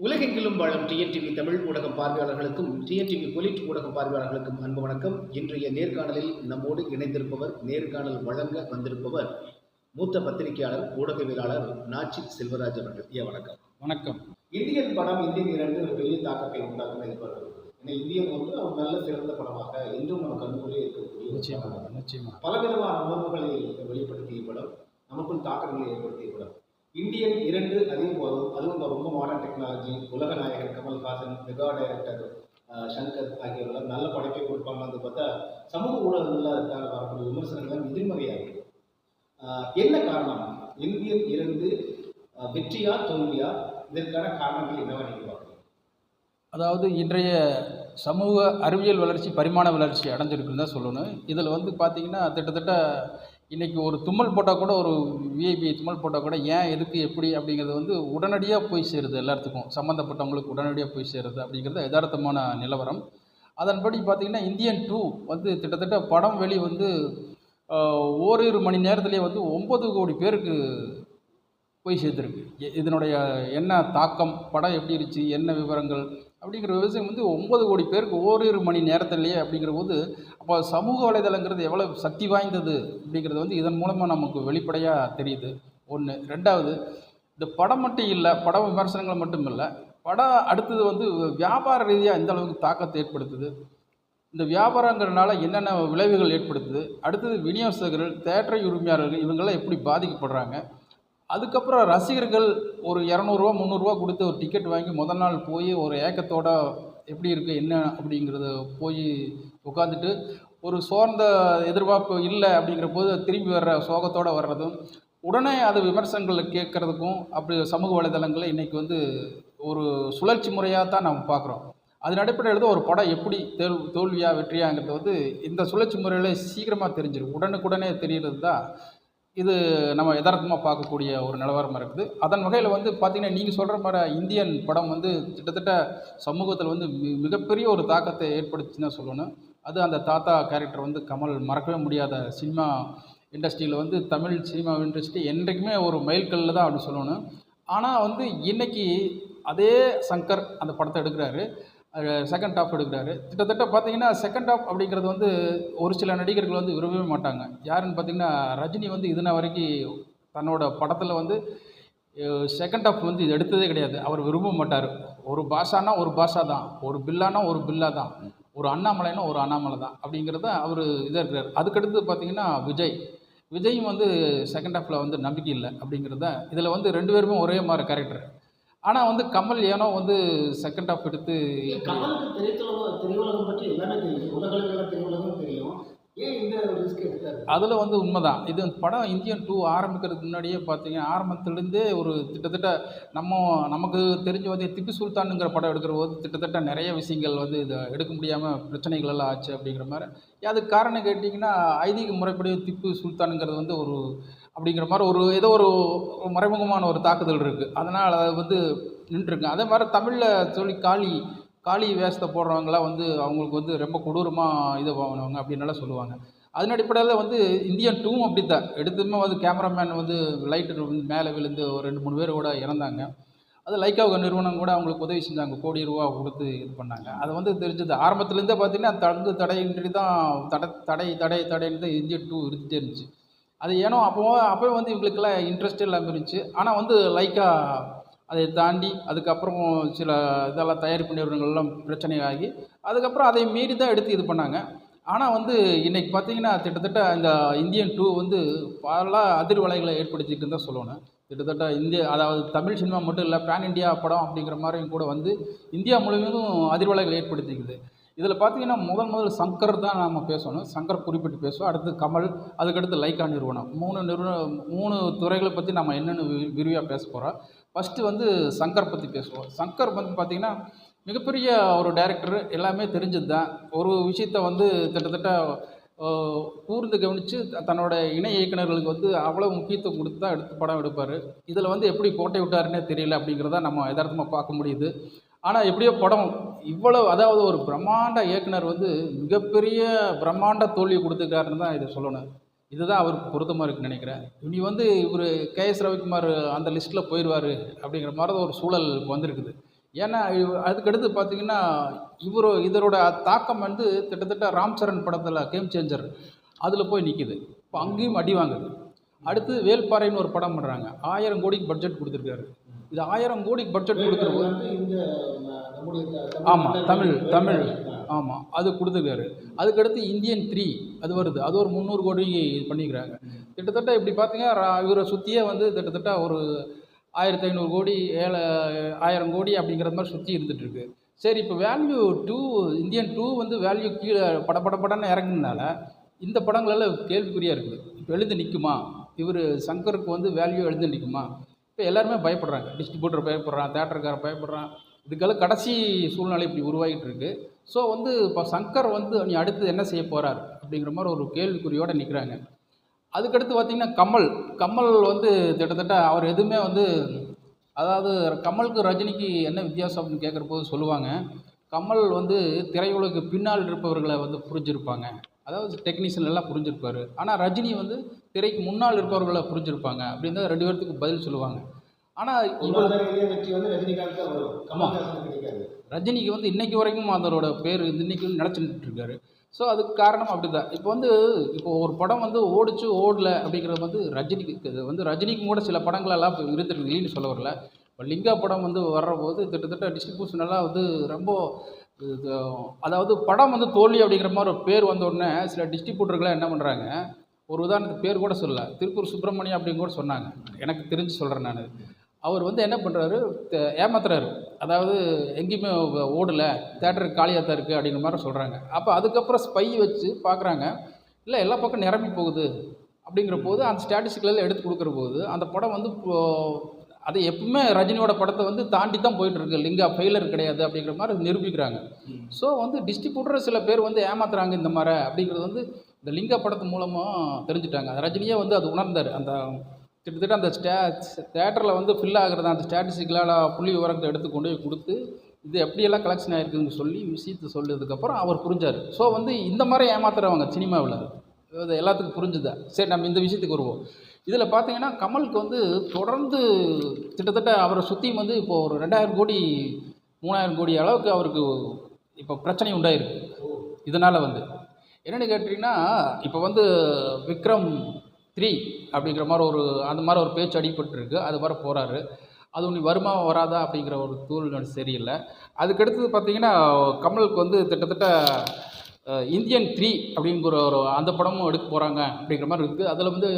உலகெங்கிலும் வாழும் டிஎன்டிவி தமிழ் ஊடக பார்வையாளர்களுக்கும் டிஎன்டிவி பொலிட் ஊடக பார்வையாளர்களுக்கும் அன்பு வணக்கம். இன்றைய நேர்காணலில் நம்மோடு இணைந்திருப்பவர் நேர்காணல் வழங்க வந்திருப்பவர் மூத்த பத்திரிகையாளர் ஊடகவியலாளர் நாச்சி செல்வராஜ் அவர்கள். ஐயா வணக்கம். வணக்கம். இந்தியன் படம் இந்தியன் இரண்டு ஒரு பெரிய தாக்கத்தை உண்டாக்கும் எதிர்பார்க்கிறது ஏன்னா இந்தியன் வந்து ஒரு நல்ல சிறந்த படமாக இன்றும் நம்ம கண்ணுக்குள்ளே இருக்கக்கூடிய ஒரு நிச்சயமா படம். நிச்சயமா. பலவிதமான உணர்வுகளை வெளிப்படுத்திய படம் நமக்குள் தாக்கங்களை ஏற்படுத்திய படம். இந்தியன் இரண்டு அதையும் போதும் அதுவும் இந்த ரொம்ப மாடர்ன் டெக்னாலஜி உலக நாயகர் கமல்ஹாசன் மெகா டைரக்டர் சங்கர் ஆகியோரெல்லாம் நல்ல படைப்பை கொடுப்பாங்கன்னு பார்த்தா சமூக ஊடகங்களில் அதுக்காக வரக்கூடிய விமர்சனங்கள் எதிர்மறையாக இருக்கு. என்ன காரணம்? இந்தியன் இரண்டு வெற்றியா தோல்வியா? இதற்கான காரணங்கள் என்னவா நீங்க அதாவது இன்றைய சமூக அறிவியல் வளர்ச்சி பரிமாண வளர்ச்சி அடைஞ்சிருக்குன்னு தான் சொல்லணும். இதில் வந்து பார்த்தீங்கன்னா கிட்டத்தட்ட இன்றைக்கி ஒரு தும்மல் போட்டால் கூட ஒரு விஐபி தும்மல் போட்டால் கூட ஏன் எதுக்கு எப்படி அப்படிங்கிறது வந்து உடனடியாக போய் சேருது எல்லாத்துக்கும் சம்மந்தப்பட்டவங்களுக்கு உடனடியாக போய் சேருது அப்படிங்கிறது யதார்த்தமான நிலவரம். அதன்படி பார்த்திங்கன்னா இந்தியன் டூ வந்து கிட்டத்தட்ட படம் வெளி வந்து ஓரிரு மணி நேரத்திலே வந்து ஒம்பது கோடி பேருக்கு போய் சேர்த்துருக்கு எ- இதனுடைய என்ன தாக்கம் படம் எப்படி இருந்துச்சு என்ன விவரங்கள் அப்படிங்கிற விவசாயம் வந்து ஒன்பது கோடி பேருக்கு ஓரிரு மணி நேரத்திலேயே அப்படிங்கிற போது அப்போ சமூக வலைதளங்கிறது எவ்வளோ சக்தி வாய்ந்தது அப்படிங்கிறது வந்து இதன் மூலமாக நமக்கு வெளிப்படையாக தெரியுது. ஒன்று ரெண்டாவது இந்த படம் மட்டும் இல்லை பட விமர்சனங்கள் மட்டும் இல்லை படம் அடுத்தது வந்து வியாபார ரீதியாக எந்த அளவுக்கு தாக்கத்தை ஏற்படுத்துது? இந்த வியாபாரங்கிறனால என்னென்ன விளைவுகள் ஏற்படுத்துது? அடுத்தது விநியோகஸ்தர்கள் தேட்டரை உரிமையாளர்கள் இவங்கெல்லாம் எப்படி பாதிக்கப்படுறாங்க? அதுக்கப்புறம் ரசிகர்கள் ஒரு இரநூறுவா முந்நூறுரூவா கொடுத்து ஒரு டிக்கெட் வாங்கி முதல் நாள் போய் ஒரு ஏக்கத்தோட எப்படி இருக்குது என்ன அப்படிங்கிறத போய் உட்காந்துட்டு ஒரு சோர்ந்த எதிர்பார்ப்பு இல்லை அப்படிங்கிற போது திரும்பி வர்ற சோகத்தோடு வர்றதும் உடனே அது விமர்சனங்களை கேட்குறதுக்கும் அப்படி சமூக வலைதளங்களில் இன்றைக்கி வந்து ஒரு சுழற்சி முறையாக தான் நம்ம பார்க்குறோம். அதன் அடிப்படையில் தான் ஒரு படம் எப்படி தோல் தோல்வியாக வெற்றியாங்கிறது வந்து இந்த சுழற்சி முறையில் சீக்கிரமாக தெரிஞ்சிடும் உடனுக்குடனே தெரிகிறது தான் இது நம்ம எதார்த்தமாக பார்க்கக்கூடிய ஒரு நிலவரமாக இருக்குது. அதன் வகையில் வந்து பார்த்திங்கன்னா நீங்கள் சொல்கிற மாதிரி இந்தியன் படம் வந்து கிட்டத்தட்ட சமூகத்தில் வந்து மி- மிகப்பெரிய ஒரு தாக்கத்தை ஏற்படுத்தின்னு தான் சொல்லணும். அது அந்த தாத்தா கேரக்டர் வந்து கமல் மறக்கவே முடியாத சினிமா இண்டஸ்ட்ரியில் வந்து தமிழ் சினிமா இண்டஸ்ட்ரி என்றைக்குமே ஒரு மைல்கல்லில் தான் அப்படின்னு சொல்லணும். ஆனால் வந்து இன்னைக்கு அதே சங்கர் அந்த படத்தை எடுக்கிறாரு. செகண்ட் ஆஃப் எடுக்கிறாரு. கிட்டத்தட்ட பார்த்தீங்கன்னா செகண்ட் ஆஃப் அப்படிங்கிறது வந்து ஒரு சில நடிகர்கள் வந்து விரும்பவே மாட்டாங்க. யாருன்னு பார்த்தீங்கன்னா ரஜினி வந்து இதுனா வரைக்கும் தன்னோட படத்தில் வந்து செகண்ட் ஆஃப் வந்து இது எடுத்ததே கிடையாது. அவர் விரும்ப மாட்டார். ஒரு பாஷானா ஒரு பாஷா தான். ஒரு பில்லானா ஒரு பில்லா தான். ஒரு அண்ணாமலைனா ஒரு அண்ணாமலை தான் அப்படிங்கிறத அவர் இதாக இருக்கிறார். அதுக்கடுத்து பார்த்தீங்கன்னா விஜய். விஜயும் வந்து செகண்ட் ஆஃபில் வந்து நம்பிக்கை இல்லை அப்படிங்கிறத இதில் வந்து ரெண்டு பேருமே ஒரே மாதிரி கேரக்டர் ஆனால் வந்து கமல் ஏனோ வந்து செகண்ட் ஹாஃப் எடுத்து கமலுக்கு திரைத்துலகம் திரையுலகம் பற்றி எல்லாமே தெரியும். உலகளவில் திரையுலகம் தெரியும். ஏன் இந்த ரிஸ்க் எடுத்தாரு? அதில் வந்து உண்மைதான். இது படம் இந்தியன் டூ ஆரம்பிக்கிறதுக்கு முன்னாடியே பார்த்தீங்கன்னா ஆரம்பத்துலேருந்தே ஒரு கிட்டத்தட்ட நம்ம நமக்கு தெரிஞ்ச வந்து திப்பு சுல்தானுங்கிற படம் எடுக்கிற போது கிட்டத்தட்ட நிறைய விஷயங்கள் வந்து இதை எடுக்க முடியாமல் பிரச்சனைகள் எல்லாம் ஆச்சு அப்படிங்கிற மாதிரி. அதுக்கு காரணம் கேட்டிங்கன்னா ஐதீக முறைப்படி திப்பு சுல்தானுங்கிறது வந்து ஒரு அப்படிங்கிற மாதிரி ஒரு ஏதோ ஒரு மறைமுகமான ஒரு தாக்குதல் இருக்குது அதனால் அது வந்து நின்றுருக்கு. அதே மாதிரி தமிழில் சொல்லி காளி காளி வேஷத்தை போடுறவங்களாம் வந்து அவங்களுக்கு வந்து ரொம்ப கொடூரமாக இது வாங்கினவங்க அப்படின்னலாம் சொல்லுவாங்க. அதன் அடிப்படையில் வந்து இந்தியன் டூவும் அப்படி தான் எடுத்ததுமே வந்து கேமராமேன் வந்து லைட்டு மேலே விழுந்து ஒரு ரெண்டு மூணு பேர் கூட இறந்தாங்க. அது லைக்காவுக்கு நிறுவனம் கூட அவங்களுக்கு உதவி செஞ்சாங்க. கோடி ரூபா கொடுத்து இது பண்ணாங்க. அது வந்து தெரிஞ்சது. ஆரம்பத்துலேருந்தே பார்த்தீங்கன்னா தங்கு தடையின்றி தான் தடை தடை தடை தடைன்னு தான் இந்தியன் டூ இருந்துகிட்டே இருந்துச்சு. அது ஏனோ அப்போ அப்போ வந்து இவங்களுக்கெல்லாம் இன்ட்ரெஸ்ட் இல்லாமல் இருந்துச்சு ஆனால் வந்து லைக்காக அதை தாண்டி அதுக்கப்புறம் சில இதெல்லாம் தயாரிப்பு நிறுவனங்கள்லாம் பிரச்சனை ஆகி அதுக்கப்புறம் அதை மீறி தான் எடுத்து இது பண்ணாங்க. ஆனால் வந்து இன்றைக்கி பார்த்தீங்கன்னா கிட்டத்தட்ட இந்த இந்தியன் டூ வந்து பல அதிர்வலைகளை ஏற்படுத்திட்டு தான் சொல்லணும். கிட்டத்தட்ட இந்திய அதாவது தமிழ் சினிமா மட்டும் இல்லை பேன் இந்தியா படம் அப்படிங்கிற மாதிரியும் கூட வந்து இந்தியா முழுவதும் அதிர்வலைகளை ஏற்படுத்திக்குது. இதில் பார்த்தீங்கன்னா முதல் முதல் சங்கர் தான் நம்ம பேசணும். சங்கர் குறிப்பிட்டு பேசுவோம். அடுத்து கமல் அதுக்கடுத்து லைக்கா நிறுவனம். மூணு நிறுவனம் மூணு துறைகளை பற்றி நம்ம என்னென்னு வி- விரிவாக பேச போகிறோம் ஃபஸ்ட்டு வந்து சங்கர் பற்றி பேசுவோம். சங்கர் வந்து பார்த்திங்கன்னா மிகப்பெரிய ஒரு டைரக்டர் எல்லாமே தெரிஞ்சது தான். ஒரு விஷயத்த வந்து கிட்டத்தட்ட கூர்ந்து கவனித்து தன்னோட இணை இயக்குனர்களுக்கு வந்து அவ்வளோ முக்கியத்துவம் கொடுத்து தான் எடுத்து படம் எடுப்பார். இதில் வந்து எப்படி கோட்டை விட்டாருன்னே தெரியல அப்படிங்கிறத நம்ம யதார்த்தமாக பார்க்க முடியுது. ஆனால் எப்படியோ படம் இவ்வளவு அதாவது ஒரு பிரம்மாண்ட இயக்குனர் வந்து மிகப்பெரிய பிரம்மாண்ட தோல்வியை கொடுத்துருக்காருன்னு தான் இதை சொல்லணும். இதுதான் அவருக்கு பொருத்தமாக இருக்குன்னு நினைக்கிறேன். இனி வந்து இவர் கேஎஸ் ரவிக்குமார் அந்த லிஸ்ட்டில் போயிடுவார் அப்படிங்கிற மாதிரி தான் ஒரு சூழல் வந்திருக்குது. ஏன்னா அதுக்கடுத்து பார்த்தீங்கன்னா இவர் இதரோட தாக்கம் வந்து கிட்டத்தட்ட ராம் சரண் படத்தில் கேம் சேஞ்சர் அதில் போய் நிற்கிது இப்போ அங்கேயும் அடி வாங்குது. அடுத்து வேல்பாறைன்னு ஒரு படம் பண்ணுறாங்க ஆயிரம் கோடிக்கு பட்ஜெட் கொடுத்துருக்காரு. இது ஆயிரம் கோடிக்கு பட்ஜெட் கொடுக்குற ஆமாம் தமிழ் தமிழ். ஆமாம் அது கொடுத்துருக்காரு. அதுக்கடுத்து இந்தியன் த்ரீ அது வருது. அது ஒரு முந்நூறு கோடி இது பண்ணிக்கிறாங்க. கிட்டத்தட்ட இப்படி பார்த்தீங்கன்னா இவரை சுற்றியே வந்து கிட்டத்தட்ட ஒரு ஆயிரத்தி ஐநூறு கோடி ஏழை ஆயிரம் கோடி அப்படிங்கிற மாதிரி சுற்றி இருந்துகிட்ருக்கு சரி இப்போ வேல்யூ டூ இந்தியன் டூ வந்து வேல்யூ கீழே பட பட படன்னு இறங்குனால இந்த படங்களெல்லாம் கேள்விக்குறியாக இருக்குது. இப்போ எழுந்து நிற்குமா இவர் சங்கருக்கு வந்து வேல்யூ எழுந்து நிற்குமா இப்போ எல்லாருமே பயப்படுறாங்க. டிஸ்ட்ரிபியூட்டர் பயப்படுறான் தேட்டருக்காரன் பயப்படுறான். இதுக்கெல்லாம் கடைசி சூழ்நிலை இப்படி உருவாகிட்டு இருக்கு ஸோ வந்து இப்போ சங்கர் வந்து நீ அடுத்து என்ன செய்ய போகிறார் அப்படிங்கிற மாதிரி ஒரு கேள்விக்குறியோடு நிற்கிறாங்க அதுக்கடுத்து பார்த்திங்கன்னா கமல். கமல் வந்து கிட்டத்தட்ட அவர் எதுவுமே வந்து அதாவது கமலுக்கு ரஜினிக்கு என்ன வித்தியாசம் அப்படின்னு கேட்குற போது சொல்லுவாங்க. கமல் வந்து திரையுலகு பின்னால் இருப்பவர்களை வந்து புரிஞ்சிருப்பாங்க. அதாவது டெக்னீஷியன் எல்லாம் புரிஞ்சிருப்பார். ஆனால் ரஜினி வந்து திரைக்கு முன்னால் இருப்பவர்களை புரிஞ்சிருப்பாங்க. அப்படின்னு தான் ரெண்டு பேர்த்துக்கு பதில் சொல்லுவாங்க. ஆனால் வெற்றி வந்து ரஜினிகாந்த் கிடைக்காது. ரஜினிக்கு வந்து இன்னைக்கு வரைக்கும் அதோட பேர் இன்னைக்கு நினச்சிட்டு இருக்காரு ஸோ அதுக்கு காரணம் அப்படி தான் இப்போ வந்து இப்போ ஒரு படம் வந்து ஓடிச்சு ஓடல அப்படிங்கிறது வந்து ரஜினிக்கு இது வந்து ரஜினிக்கு கூட சில படங்கள் எல்லாம் இப்போ இருந்திருக்கு இல்லைன்னு சொல்ல வரல. இப்போ லிங்கா படம் வந்து வர்ற போது கிட்டத்தட்ட டிஸ்ட்ரிபியூஷன் எல்லாம் வந்து ரொம்ப அதாவது படம் வந்து தோல்வி அப்படிங்கிற மாதிரி ஒரு பேர் வந்த உடனே சில டிஸ்ட்ரிபியூட்டர்கள்லாம் என்ன பண்ணுறாங்க ஒரு உதாரணத்துக்கு பேர் கூட சொல்லல. திருப்பூர் சுப்பிரமணியம் அப்படின்னு கூட சொன்னாங்க. எனக்கு தெரிஞ்சு சொல்கிறேன் நான். அவர் வந்து என்ன பண்ணுறாரு ஏமாத்துறாரு. அதாவது எங்கேயுமே ஓடலை. தேட்டருக்கு காலியாக தான் இருக்குது அப்படிங்கிற மாதிரி சொல்கிறாங்க அப்போ அதுக்கப்புறம் ஸ்பை வச்சு பார்க்குறாங்க இல்லை எல்லா பக்கம் நிரம்பி போகுது. அப்படிங்கிற போது அந்த ஸ்டாட்டிஸ்டிக்லாம் எடுத்து கொடுக்குற போது அந்த படம் வந்து இப்போ அது எப்பவுமே ரஜினியோட படத்தை வந்து தாண்டி தான் போயிட்டுருக்கு லிங்கா ஃபெயிலர் கிடையாது அப்படிங்கிற மாதிரி நிரூபிக்கிறாங்க. ஸோ வந்து டிஸ்ட்ரிபியூட்டர் சில பேர் வந்து ஏமாத்துறாங்க இந்த மாதிரி அப்படிங்கிறது வந்து இந்த லிங்கா படத்து மூலமாக தெரிஞ்சுட்டாங்க. ரஜினியே வந்து அது உணர்ந்தார். அந்த கிட்டத்தட்ட அந்த ஸ்டே தேட்டரில் வந்து ஃபில் ஆகிறத அந்த ஸ்டாட்டிஸ்டிக்கலால் புள்ளி விவரத்தை எடுத்து கொண்டு போய் கொடுத்து இது எப்படியெல்லாம் கலெக்ஷன் ஆகிருக்குன்னு சொல்லி விஷயத்தை சொல்லதுக்கப்புறம் அவர் புரிஞ்சார். ஸோ வந்து இந்த மாதிரி ஏமாத்துறவங்க சினிமாவில் இது எல்லாத்துக்கும் புரிஞ்சுதா? சரி நம்ம இந்த விஷயத்துக்கு வருவோம். இதில் பார்த்தீங்கன்னா கமலுக்கு வந்து தொடர்ந்து கிட்டத்தட்ட அவரை சுற்றியும் வந்து இப்போது ஒரு ரெண்டாயிரம் கோடி மூணாயிரம் கோடி அளவுக்கு அவருக்கு இப்போ பிரச்சனை உண்டாயிருக்கு. இதனால் வந்து. என்னென்னு கேட்டிங்கன்னா இப்போ வந்து விக்ரம் த்ரீ அப்படிங்கிற மாதிரி ஒரு அந்த மாதிரி ஒரு பேச்சு அடிபட்டுருக்கு. அது வர போகிறாரு அது ஒன்று வருமா வராதா அப்படிங்கிற ஒரு சூழ்நிலை சரியில்லை. அதுக்கடுத்தது பார்த்தீங்கன்னா கமலுக்கு வந்து கிட்டத்தட்ட இந்தியன் த்ரீ அப்படிங்கிற ஒரு அந்த படமும் எடுக்க போகிறாங்க அப்படிங்கிற மாதிரி இருக்குது அதில் வந்து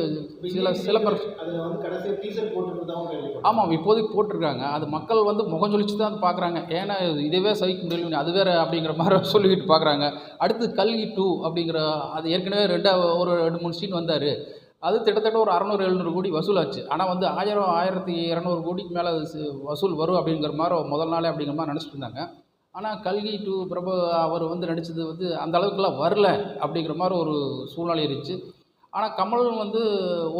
சில சிலம்பர அதுல வந்து கடைசியா டீசர் போட்டுருந்ததாகவும் கேள்விப்பட்டேன் ஆமாம் இப்போதைக்கு போட்டிருக்காங்க. அது மக்கள் வந்து முகம் சொல்லிச்சு தான் பார்க்குறாங்க. ஏன்னா இதுவே சகிக்க முடியல அது வேறு அப்படிங்கிற மாதிரி சொல்லிக்கிட்டு பார்க்குறாங்க. அடுத்து கல்கி டூ அப்படிங்கிற அது ஏற்கனவே ரெண்டா ஒரு ரெண்டு மூணு சீன் வந்தார். அது கிட்டத்தட்ட ஒரு அறநூறு எழுநூறு கோடி வசூலாச்சு. ஆனால் வந்து ஆயிரம் ஆயிரத்தி இரநூறு கோடிக்கு மேலே வசூல் வரும் அப்படிங்கிற மாதிரி முதல் நாளே அப்படிங்கிற மாதிரி நினச்சிட்டு இருந்தாங்க. ஆனால் கல்கி டு பிரபு அவர் வந்து நடித்தது வந்து அந்த அளவுக்குலாம் வரல அப்படிங்கிற மாதிரி ஒரு சூழ்நிலை இருந்துச்சு. ஆனால் கமல் வந்து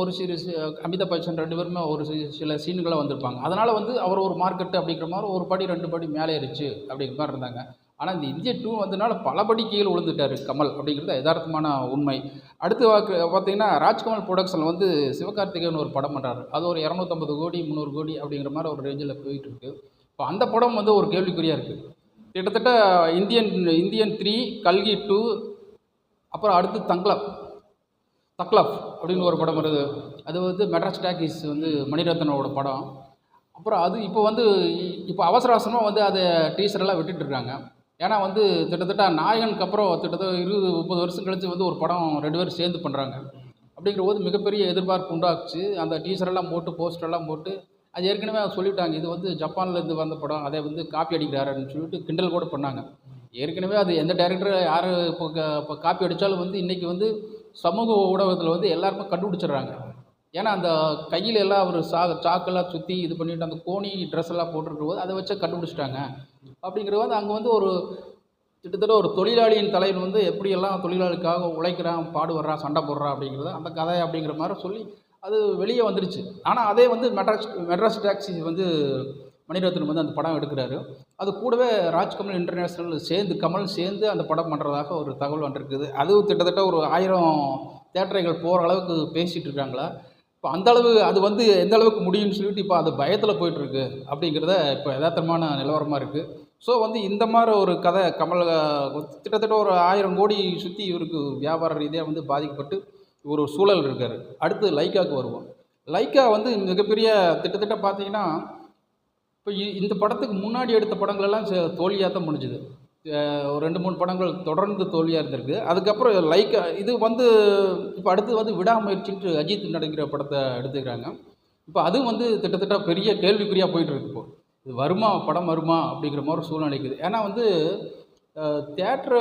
ஒரு சீரியஸ் அமிதாப் பச்சன் ரெண்டு பேருமே ஒரு சில சீன்களை வந்திருப்பாங்க. அதனால் வந்து அவர் ஒரு மார்க்கெட்டு அப்படிங்கிற மாதிரி ஒரு படி ரெண்டு படி மேலே இருச்சு அப்படிங்கிற மாதிரி இருந்தாங்க. ஆனால் இந்த இந்திய டூ வந்ததுனால பலபடி கீழே விழுந்துட்டார் கமல் அப்படிங்கிறது யதார்த்தமான உண்மை. அடுத்து வாக்கு பார்த்தீங்கன்னா ராஜ்கமல் ப்ரொடக்ஷன் வந்து சிவகார்த்திகேயன் ஒரு படம் பண்ணுறாரு அது ஒரு இரநூத்தம்பது கோடி முந்நூறு கோடி அப்படிங்கிற மாதிரி ஒரு ரேஞ்சில் போயிட்டு இருக்கு. இப்போ அந்த படம் வந்து ஒரு கேள்விக்குறியாக இருக்குது கிட்டத்தட்ட இந்தியன் இந்தியன் த்ரீ கல்கி டூ அப்புறம் அடுத்து தங்க்லப் தக்லப் அப்படின்னு ஒரு படம் வருது. அது வந்து மெட்ராஸ் டாக்கிஸ் வந்து மணிரத்னோட படம். அப்புறம் அது இப்போ வந்து இப்போ அவசர அவசரமாக வந்து அதை டீசரெல்லாம் விட்டுட்டுருக்காங்க ஏன்னா வந்து கிட்டத்தட்ட நாயகனுக்கு அப்புறம் கிட்டத்தட்ட இருபது முப்பது வருஷம் கழிச்சு வந்து ஒரு படம் ரெண்டு பேரும் சேர்ந்து பண்ணுறாங்க அப்படிங்கிற போது மிகப்பெரிய எதிர்பார்ப்பு உண்டாச்சு. அந்த டீசரெல்லாம் போட்டு போஸ்டரெல்லாம் போட்டு அது ஏற்கனவே சொல்லிவிட்டாங்க இது வந்து ஜப்பான்லேருந்து வந்த படம் அதை வந்து காப்பி அடிக்கிறாருன்னு சொல்லிட்டு கிண்டல் கூட பண்ணாங்க. ஏற்கனவே அது எந்த டேரக்டர் யார் இப்போ இப்போ காப்பி அடித்தாலும் வந்து இன்றைக்கி வந்து சமூக ஊடகத்தில் வந்து எல்லாருமே கண்டுபிடிச்சிடுறாங்க. ஏன்னா அந்த கையில் எல்லாம் அவர் சா சாக்கெல்லாம் சுற்றி இது பண்ணிட்டு அந்த கோணி ட்ரெஸ் எல்லாம் போட்டிருக்கும் போது அதை வச்சு கண்டுபிடிச்சிட்டாங்க. அப்படிங்கிறது வந்து அங்கே வந்து ஒரு கிட்டத்தட்ட ஒரு தொழிலாளியின் தலைவன் வந்து எப்படியெல்லாம் தொழிலாளிக்காக உழைக்கிறான் பாடுபடுறான் சண்டை போடுறான் அப்படிங்கிறது அந்த கதை அப்படிங்கிற மாதிரி சொல்லி அது வெளியே வந்துடுச்சு ஆனால் அதே வந்து மெட்ராஸ் மெட்ராஸ் டாக்ஸி வந்து மணிரத்னம் வந்து அந்த படம் எடுக்கிறாரு. அது கூடவே ராஜ்கமல் இன்டர்நேஷ்னல் சேர்ந்து கமல் சேர்ந்து அந்த படம் பண்ணுறதாக ஒரு தகவல் வந்துருக்குது. அதுவும் கிட்டத்தட்ட ஒரு ஆயிரம் தேட்டரைகள் போகிற அளவுக்கு பேசிகிட்டு இருக்காங்களா? இப்போ அந்தளவு அது வந்து எந்த அளவுக்கு முடியும்னு சொல்லிட்டு இப்போ அது பயத்தில் போயிட்டுருக்கு அப்படிங்கிறத இப்போ யதார்த்தமான நிலவரமாக இருக்குது ஸோ வந்து இந்த மாதிரி ஒரு கதை கமல் கிட்டத்தட்ட ஒரு ஆயிரம் கோடி சுற்றி இவருக்கு வியாபார ரீதியாக வந்து பாதிக்கப்பட்டு ஒரு சூழல் இருக்கார். அடுத்து லைக்காவுக்கு வருவோம். லைக்கா வந்து மிகப்பெரிய திட்டத்திட்ட பார்த்தீங்கன்னா இப்போ இ- இந்த படத்துக்கு முன்னாடி எடுத்த படங்களெல்லாம் தோல்வியாக தான் முடிஞ்சுது. ஒரு ரெண்டு மூணு படங்கள் தொடர்ந்து தோல்வியாக இருந்திருக்கு. அதுக்கப்புறம் லைக்கா இது வந்து இப்போ அடுத்து வந்து விடாமுயற்சின்ட்டு அஜித் நடிக்கிற படத்தை எடுத்துக்கிறாங்க. இப்போ அதுவும் வந்து கிட்டத்தட்ட பெரிய கேள்விக்குறியாக போயிட்டு இருக்கு இப்போ. இது வருமா படம் வருமா அப்படிங்கிற மாதிரி ஒரு சூழ்நிலை இருக்குது. ஏன்னா வந்து தேட்டரு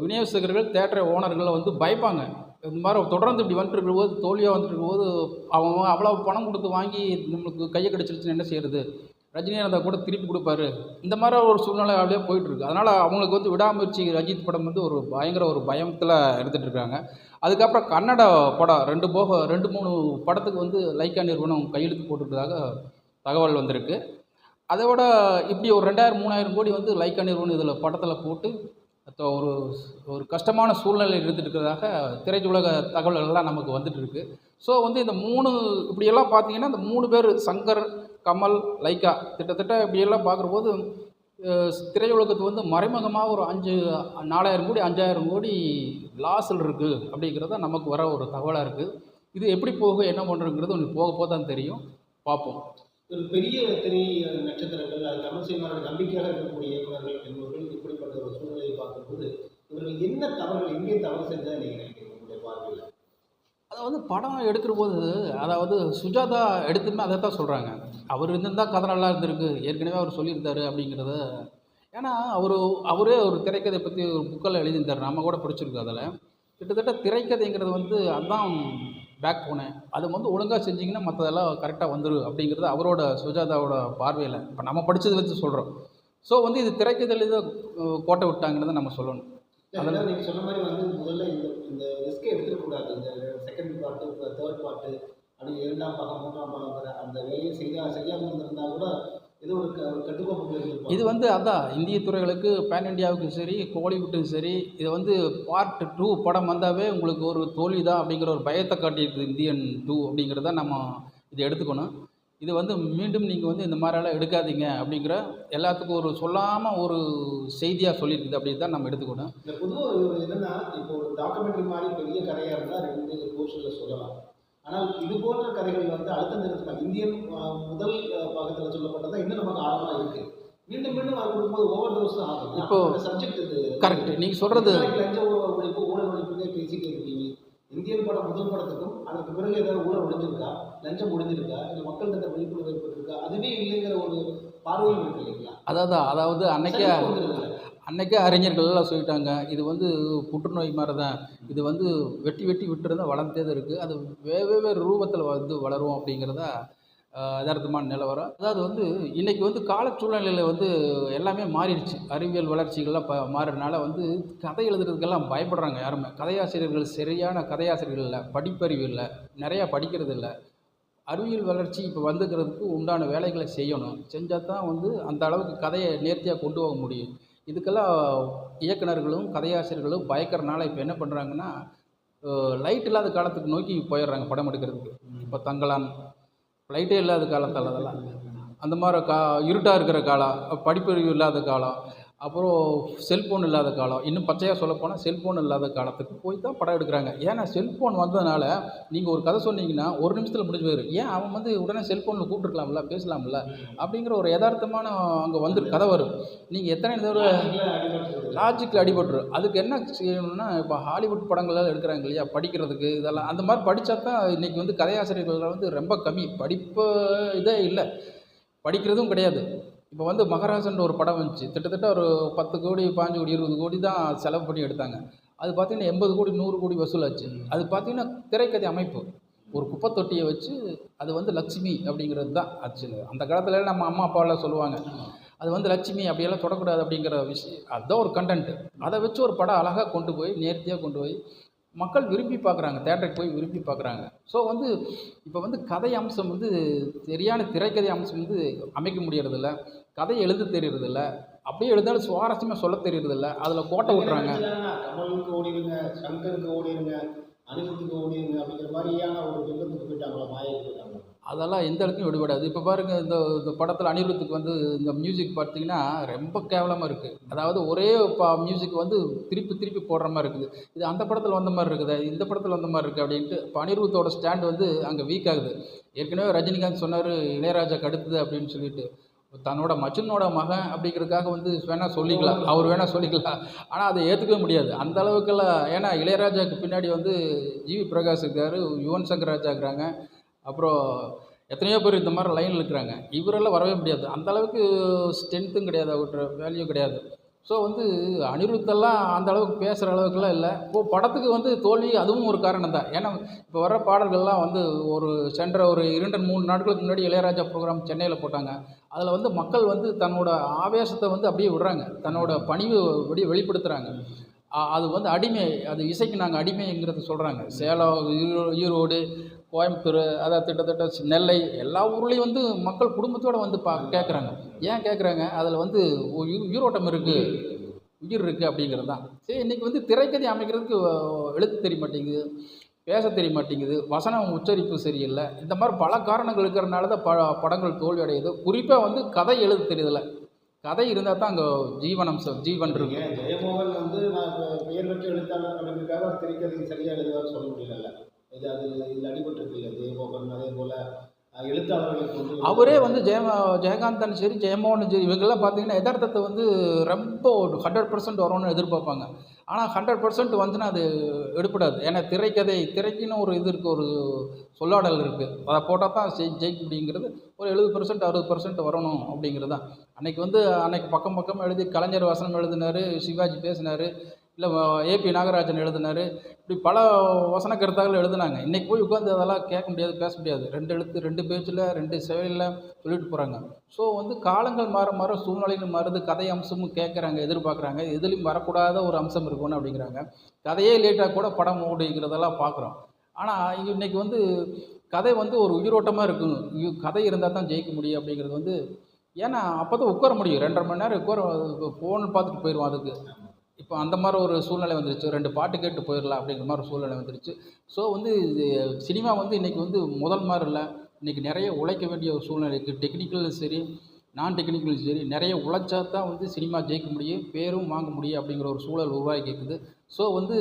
விநியோகஸ்தகர்கள் தேட்டர் ஓனர்கள் வந்து பயப்பாங்க. இந்த மாதிரி தொடர்ந்து இப்படி வந்துட்டு போது தோல்வியாக வந்துட்டு இருக்கும்போது அவன் அவ்வளோ பணம் கொடுத்து வாங்கி நம்மளுக்கு கையை கிடச்சிருச்சுன்னு என்ன செய்கிறது ரஜினியாக கூட திருப்பி கொடுப்பாரு. இந்த மாதிரி ஒரு சூழ்நிலை அப்படியே போயிட்டுருக்கு அதனால் அவங்களுக்கு வந்து விடாமுயற்சி ரஜித் படம் வந்து ஒரு பயங்கர ஒரு பயத்தில் எடுத்துகிட்டு இருக்காங்க. அதுக்கப்புறம் கன்னட படம் ரெண்டு போக ரெண்டு மூணு படத்துக்கு வந்து லைக்கா நிறுவனம் கையெழுத்து போட்டுட்டதாக தகவல் வந்திருக்கு. அதை விட இப்படி ஒரு ரெண்டாயிரம் மூணாயிரம் கோடி வந்து லைக்கா நிறுவனம் இதில் படத்தில் போட்டு அத்த ஒரு ஒரு கஷ்டமான சூழ்நிலை இருந்துட்டு இருக்கிறதாக திரையுலக தகவல்கள்லாம் நமக்கு வந்துட்டு இருக்கு ஸோ வந்து இந்த மூணு இப்படியெல்லாம் பார்த்தீங்கன்னா இந்த மூணு பேர் சங்கர் கமல் லைக்கா கிட்டத்தட்ட இப்படியெல்லாம் பார்க்குறபோது திரையுலகத்துக்கு வந்து மறைமுகமாக ஒரு அஞ்சு நாலாயிரம் கோடி அஞ்சாயிரம் கோடி லாஸில் இருக்குது அப்படிங்கிறத நமக்கு வர ஒரு தகவலாக இருக்குது இது எப்படி போகும் என்ன பண்ணுறதுங்கிறது ஒன்று போக போக தான் தெரியும். பார்ப்போம் ஒரு பெரிய எத்தனை நட்சத்திரங்கள் அது தமிழ் நம்பிக்கையாக இருக்கக்கூடிய இயக்குநர்கள் என்பவர்கள் இப்படிப்பட்ட ஒரு சூழ்நிலையை பார்க்கும்போது இவர்கள் என்ன தவறுகள் எங்கே தவறு செஞ்சதா நீங்கள் நினைக்கிறீங்க உங்களுடைய பார்வையில் அதாவது படம் எடுக்கிற போது அதாவது சுஜாதா எடுத்துமே அதை தான் சொல்கிறாங்க அவர் இருந்திருந்தால் கதை நல்லா இருந்திருக்கு. ஏற்கனவே அவர் சொல்லியிருந்தாரு அப்படிங்கிறத. ஏன்னா அவர் அவரே ஒரு திரைக்கதை பற்றி ஒரு புக்கில் எழுதியிருந்தார். நம்ம கூட படிச்சிருக்கோம் அதில். கிட்டத்தட்ட திரைக்கதைங்கிறது வந்து அதுதான் பேக் போனேன். அது வந்து ஒழுங்காக செஞ்சிங்கன்னா மற்றதெல்லாம் கரெக்டாக வந்துடும் அப்படிங்கிறது அவரோட சுஜாதாவோட பார்வையில். இப்போ நம்ம படித்ததை வச்சு சொல்கிறோம் ஸோ வந்து இது திரைக்கதையில் இதை கோட்டை விட்டாங்கிறத நம்ம சொல்லணும். அதெல்லாம் நீங்கள் சொன்ன மாதிரி வந்து முதல்ல இந்த இந்த ரிஸ்க்கை எடுத்துக்கூடாது இந்த செகண்ட் பார்ட்டு இப்போ தேர்ட் பார்ட்டு அப்படி இரண்டாம் பாகம் மூன்றாம் பாகம் அந்த வேலையை செய்யா செய்யாமல் இருந்திருந்தா கூட இது வந்து அதான் இந்திய துறைகளுக்கு பேன் இண்டியாவுக்கும் சரி கோலிவுட்டுக்கும் சரி இது வந்து பார்ட் டூ படம் வந்தாவே உங்களுக்கு ஒரு தோல்வி தான் அப்படிங்கிற ஒரு பயத்தை காட்டியிருக்குது இந்தியன் டூ அப்படிங்கிறத நம்ம இதை எடுத்துக்கணும். இது வந்து மீண்டும் நீங்கள் வந்து இந்த மாதிரியெல்லாம் எடுக்காதீங்க அப்படிங்கிற எல்லாத்துக்கும் ஒரு சொல்லாமல் ஒரு செய்தியாக சொல்லியிருக்குது அப்படி தான் நம்ம எடுத்துக்கணும். இந்த பொதுவாக என்னன்னா இப்போ ஒரு டாக்குமெண்ட்ரி மாதிரி பெரிய கதையாக இருந்தால் ரெண்டு போர்ஷனில் சொல்லலாம். ஆனால் இது போன்ற கதைகள் வந்து அடுத்த நிறுத்தம் இந்தியன் முதல் பாகத்தில் சொல்லப்பட்டதா இன்னும் நமக்கு ஆழமாக இருக்கு. மீண்டும் மீண்டும் அது கொடுக்கும்போது ஓவர் டோஸ் ஆகும். இப்போ- சப்ஜெக்ட் இது. கரெக்ட் நீங்கள் சொல்கிறது லஞ்ச ஊழல் ஒழிப்பு ஊழல் ஒழிப்புனே பேசிட்டே இருக்கீங்க. இந்தியன் படம் முதல் படத்துக்கும் அதற்கு பிறகு ஏதாவது ஊழல் ஒழிஞ்சிருக்கா? லஞ்சம் ஒழிஞ்சிருக்கா? இல்லை மக்கள்கிட்ட விழிப்புணர்வு ஏற்பட்டிருக்கா? அதுவே இல்லைங்கிற ஒரு பார்வையும் இருக்கு இல்லைங்களா? அதாவது அதாவது அன்னைக்கே அன்றைக்கே அறிஞர்கள்லாம் அறிஞர்கள் எல்லாம் சொல்லிட்டாங்க இது வந்து புற்றுநோய் மாதிரி தான் இது வந்து வெட்டி வெட்டி விட்டுருந்தா வளர்ந்தே தான் இருக்குது அது வெவ்வேறு ரூபத்தில் வந்து வளரும் அப்படிங்கிறதா யதார்த்தமான நிலவரம் அதாவது வந்து இன்றைக்கி வந்து கால சூழ்நிலையில் வந்து எல்லாமே மாறிடுச்சு. அறிவியல் வளர்ச்சிகள்லாம் ப மாறுறதுனால வந்து கதை எழுதுறதுக்கெல்லாம் பயப்படுறாங்க யாருமே. கதையாசிரியர்கள் சரியான கதையாசிரியர்கள் இல்லை படிப்பறிவு இல்லை நிறையா படிக்கிறது இல்லை. அறிவியல் வளர்ச்சி இப்போ வந்துக்கிறதுக்கு உண்டான வேலைகளை செய்யணும். செஞ்சால் தான் வந்து அந்த அளவுக்கு கதையை நேர்த்தியாக கொண்டு போக முடியும். இதுக்கெல்லாம் இயக்குனர்களும் கதையாசிரியர்களும் பயக்கிறனால இப்போ என்ன பண்ணுறாங்கன்னா லைட் இல்லாத காலத்துக்கு நோக்கி போயிடுறாங்க படம் எடுக்கிறதுக்கு. இப்போ தங்கலான் லைட்டே இல்லாத காலத்தில் அதெல்லாம். அந்த மாதிரி கா இருட்டாக இருக்கிற காலம் படிப்பறிவு இல்லாத காலம். அப்புறம் செல்ஃபோன் இல்லாத காலம். இன்னும் பச்சையாக சொல்லப்போனால் செல்ஃபோன் இல்லாத காலத்துக்கு போய் தான் படம் எடுக்கிறாங்க. ஏன்னா செல்ஃபோன் வந்ததுனால நீங்கள் ஒரு கதை சொன்னீங்கன்னா ஒரு நிமிஷத்தில் முடிஞ்சு போயிடும் ஏன் அவன் வந்து உடனே செல்ஃபோனில் கூப்பிட்டுருக்கலாம்ல பேசலாம்ல? அப்படிங்கிற ஒரு யதார்த்தமான அங்கே வந்து கதை வரும். நீங்கள் எத்தனை தடவை லாஜிக்கில் அடிபட்டுரும் அதுக்கு என்ன செய்யணும்னா இப்போ ஹாலிவுட் படங்கள்லாம் எடுக்கிறாங்க இல்லையா படிக்கிறதுக்கு இதெல்லாம். அந்த மாதிரி படித்தா தான் இன்றைக்கி வந்து கதையாசிரியர்கள் வந்து ரொம்ப கம்மி. படிப்பு இதே இல்லை. படிக்கிறதும் கிடையாது. இப்போ வந்து மகராசன்ற ஒரு படம் வந்துச்சு. கிட்டத்தட்ட ஒரு பத்து கோடி பாஞ்சு கோடி இருபது கோடி தான் செலவு பண்ணி எடுத்தாங்க. அது பார்த்தீங்கன்னா எண்பது கோடி நூறு கோடி வசூலாச்சு. அது பார்த்தீங்கன்னா திரைக்கதை அமைப்பு. ஒரு குப்பை தொட்டியை வச்சு அது வந்து லட்சுமி அப்படிங்கிறது தான் ஆச்சு. அந்த காலத்தில் நம்ம அம்மா அப்பாவெல்லாம் சொல்லுவாங்க அது வந்து லட்சுமி அப்படியெல்லாம் தொடக்கூடாது அப்படிங்கிற விஷயம் அதுதான் ஒரு கண்டென்ட் அதை வச்சு ஒரு படம் அழகாக கொண்டு போய் நேர்த்தியாக கொண்டு போய் மக்கள் விரும்பி பார்க்குறாங்க தேட்டருக்கு போய் விரும்பி பார்க்குறாங்க. ஸோ வந்து இப்போ வந்து கதை அம்சம் வந்து சரியான திரைக்கதை அம்சம் வந்து அமைக்க முடியறதில்ல. கதை எழுத தெரியறதில்ல. அப்படியே எழுதாலும் சுவாரஸ்யமாக சொல்ல தெரியறதில்ல. அதில் கோட்டை நினைச்சாங்கன்னா, கமலுக்கு ஓடிடுங்க சங்கருக்கு ஓடிடுங்க அனிருத்துக்கு ஓடியது அப்படிங்கிற மாதிரியான ஒரு பிம்பத்துக்கு போயிட்டாங்களா போயிட்டாங்களா? அதெல்லாம் எந்த இடத்துலையும் விடுபடாது இப்போ பாருங்கள் இந்த இந்த படத்தில் அனிருத்துக்கு வந்து இந்த மியூசிக் பார்த்தீங்கன்னா ரொம்ப கேவலமாக இருக்குது அதாவது ஒரே பா மியூசிக் வந்து திருப்பி திருப்பி போடுற மாதிரி இருக்குது. இது அந்த படத்தில் வந்த மாதிரி இருக்குது இந்த படத்தில் வந்த மாதிரி இருக்குது அப்படின்ட்டு இப்போ அனிருத்தோட ஸ்டாண்ட் வந்து அங்கே வீக் ஆகுது. ஏற்கனவே ரஜினிகாந்த் சொன்னார் இளையராஜாக்கு அடுத்தது அப்படின்னு சொல்லிட்டு. தன்னோட மச்சனோட மகன் அப்படிங்கிறதுக்காக வந்து வேணால் சொல்லிக்கலாம். அவர் வேணால் சொல்லிக்கலாம். ஆனால் அதை ஏற்றுக்கவே முடியாது. அந்த அளவுக்கெல்லாம் ஏன்னா இளையராஜாவுக்கு பின்னாடி வந்து ஜிவி பிரகாஷ் இருக்கார் யுவன் சங்கர் ராஜா இருக்கிறாங்க அப்புறம் எத்தனையோ பேர் இந்த மாதிரி லைனில் இருக்கிறாங்க. இவரெல்லாம் வரவே முடியாது. அந்த அளவுக்கு ஸ்ட்ரென்த்தும் கிடையாது. அவர்கிட்ட வேல்யூ கிடையாது. ஸோ வந்து அனிருத்தெல்லாம் அந்த அளவுக்கு பேசுகிற அளவுக்குலாம் இல்லை. இப்போது படத்துக்கு வந்து தோல்வி அதுவும் ஒரு காரணம் தான் ஏன்னா இப்போ வர பாடல்கள்லாம் வந்து ஒரு சென்ற ஒரு இரண்டு மூணு நாட்களுக்கு முன்னாடி இளையராஜா ப்ரோக்ராம் சென்னையில் போட்டாங்க. அதில் வந்து மக்கள் வந்து தன்னோட ஆவேசத்தை வந்து அப்படியே விடுறாங்க. தன்னோட பணிவு வெளி வெளிப்படுத்துகிறாங்க அது வந்து அடிமை அது இசைக்கு நாங்கள் அடிமைங்கிறத சொல்கிறாங்க சேலம் ஈரோ ஈரோடு கோயம்புத்தூர் அதாவது கிட்டத்தட்ட சி- நெல்லை எல்லா ஊர்லேயும் வந்து மக்கள் குடும்பத்தோடு வந்து பா கேட்குறாங்க ஏன் கேட்குறாங்க அதில் வந்து உயிரோட்டம் இருக்குது உயிர் இருக்குது அப்படிங்கிறது தான். சரி இன்றைக்கி வந்து திரைக்கதை அமைக்கிறதுக்கு எழுத்து தெரிய மாட்டேங்குது பேச தெரிய மாட்டேங்குது வசனம் உச்சரிப்பு சரியில்லை. இந்த மாதிரி பல காரணங்கள் இருக்கிறனால தான் ப படங்கள் தோல்வி அடையுது குறிப்பாக வந்து கதை எழுத தெரியல கதை இருந்தால் தான் அங்கே ஜீவனம்சம் ஜீவன் இருக்கு. ஜெயமோகன் வந்து நான் பெயர் பெற்ற எழுத்தாளர் அப்படிங்கிறதுக்காக திரைக்கதை சரியாக எழுதுவார் சொல்ல முடியல இது அதில் இதில் அடிபட்டிருக்கு இல்லை ஜெயமோகன் அதே போல் எழுத்தாளர்களுக்கு அவரே வந்து ஜெயம ஜெயகாந்தன் சரி ஜெயமோகன் சரி இவங்கெல்லாம் பார்த்தீங்கன்னா யதார்த்தத்தை வந்து ரொம்ப ஒரு ஹண்ட்ரட் பர்சன்ட் வரும்னு எதிர்பார்ப்பாங்க. ஆனால் ஹண்ட்ரட் பர்சன்ட் வந்துன்னா அது எடுப்படாது ஏன்னா திரைக்கதை திரைக்குன்னு ஒரு இது இருக்குது ஒரு சொல்லாடல் இருக்குது அதை போட்டால் தான் ஜெய் ஜெயிக்க முடியுங்கிறது. ஒரு எழுபது பர்சன்ட் அறுபது பர்சன்ட் வரணும் அப்படிங்கிறது தான். அன்றைக்கி வந்து அன்றைக்கி பக்கம் பக்கம் எழுதி கலைஞர் வசனம் எழுதினார் சிவாஜி பேசினார். இல்லை ஏபி நாகராஜன் எழுதினார். இப்படி பல வசன கருத்தாக்கள் எழுதுனாங்க. இன்றைக்கி போய் உட்காந்து அதெல்லாம் கேட்க முடியாது பேச முடியாது. ரெண்டு எழுத்து ரெண்டு பேஜில் ரெண்டு செயலில் சொல்லிட்டு போகிறாங்க ஸோ வந்து காலங்கள் மாற மாற சூழ்நிலைகள் மாறுது கதை அம்சமும் கேட்குறாங்க எதிர்பார்க்குறாங்க. எதுலேயும் வரக்கூடாத ஒரு அம்சம் இருக்கணும் அப்படிங்கிறாங்க. கதையே லேட்டாக கூட படம் ஓடிக்கிறதெல்லாம் பார்க்குறோம். ஆனால் இன்றைக்கி வந்து கதை வந்து ஒரு உயிரோட்டமாக இருக்கும் கதை இருந்தால் தான் ஜெயிக்க முடியும் அப்படிங்கிறது வந்து ஏன்னா அப்போ தான் உட்கார முடியும். ரெண்டரை மணி நேரம் உட்கார ஃபோன் பார்த்துட்டு போயிடுவோம் அதுக்கு. இப்போ அந்த மாதிரி ஒரு சூழ்நிலை வந்துருச்சு. ரெண்டு பாட்டு கேட்டு போயிடலாம் அப்படிங்கிற மாதிரி ஒரு சூழ்நிலை வந்துருச்சு. ஸோ வந்து இது சினிமா வந்து இன்றைக்கி வந்து முதல் மாதிரி இல்லை. இன்றைக்கி நிறைய உழைக்க வேண்டிய ஒரு சூழ்நிலை இருக்குது டெக்னிக்கலும் சரி நான் டெக்னிக்கலும் சரி நிறைய உழைச்சா தான் வந்து சினிமா ஜெயிக்க முடியும். பேரும் வாங்க முடியும் அப்படிங்கிற ஒரு சூழல் உருவாகி இருக்குது ஸோ வந்து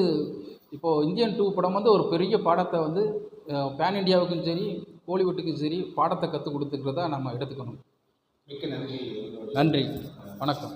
இப்போது இந்தியன் டூ படம் வந்து ஒரு பெரிய பாடத்தை வந்து பேன் இந்தியாவுக்கும் சரி கோலிவுட்டுக்கும் சரி பாடத்தை கற்றுக் கொடுத்துக்கிறதா நம்ம எடுத்துக்கணும். மிக்க நன்றி. நன்றி. வணக்கம்.